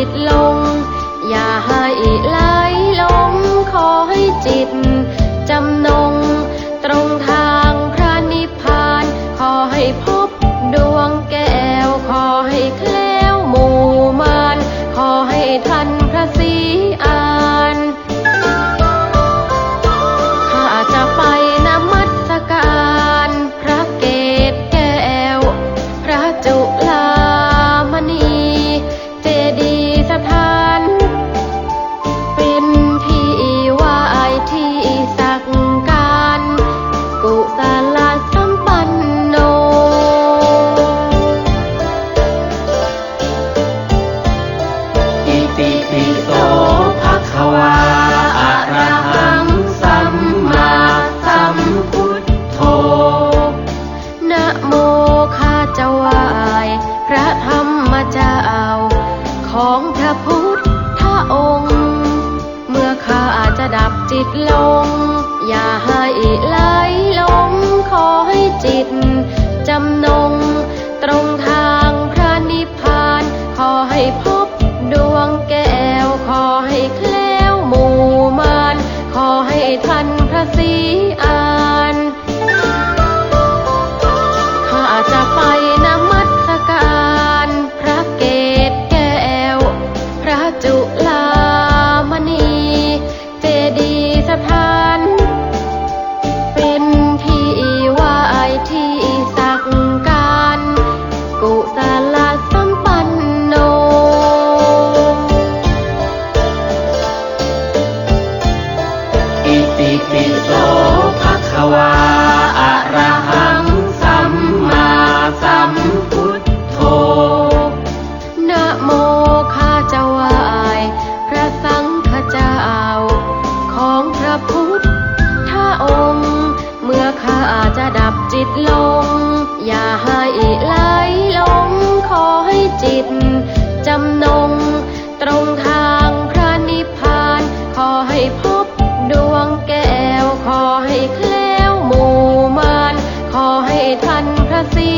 ิตลง อย่าให้ไหลลงขอให้จิตจำ พระธรรมเจ้าของพระพุทธองค์ เมื่อข้าอาจจะดับจิตลง อย่าให้ไหลลงขอให้จิต จำนง ตรงทางพระนิพพาน ขอให้พบดวงแก้ว ขอให้แคล้วหมู่มาน ขอให้ท่านพระศรี ติปิโสภะคะวาอะระหังสัมมาสัมพุทโธนะโมข้าจะไหยพระสังฆเจ้า ของพระพุทธองค์ เมื่อข้าจะดับจิตลงอย่า สี